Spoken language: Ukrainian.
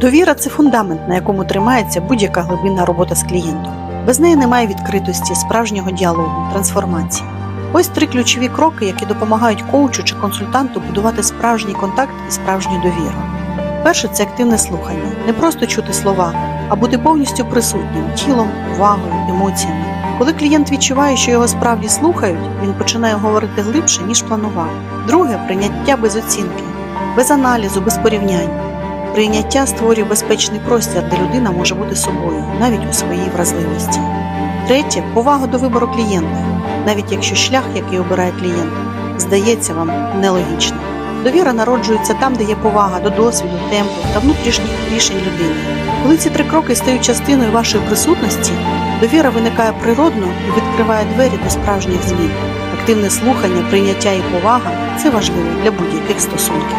Довіра це фундамент, на якому тримається будь-яка глибинна робота з клієнтом. Без неї немає відкритості, справжнього діалогу, трансформації. Ось три ключові кроки, які допомагають коучу чи консультанту будувати справжній контакт і справжню довіру. Перше це активне слухання, не просто чути слова, а бути повністю присутнім тілом, увагою, емоціями. Коли клієнт відчуває, що його справді слухають, він починає говорити глибше, ніж планував. Друге прийняття без оцінки, без аналізу, без порівнянь. Прийняття створює безпечний простір, де людина може бути собою, навіть у своїй вразливості. Третє повага до вибору клієнта, навіть якщо шлях, який обирає клієнт, здається вам нелогічним. Довіра народжується там, де є повага до досвіду, темпу та внутрішніх рішень людини. Коли ці три кроки стають частиною вашої присутності, довіра виникає природно і відкриває двері до справжніх змін. Активне слухання, прийняття і повага це важливо для будь-яких стосунків.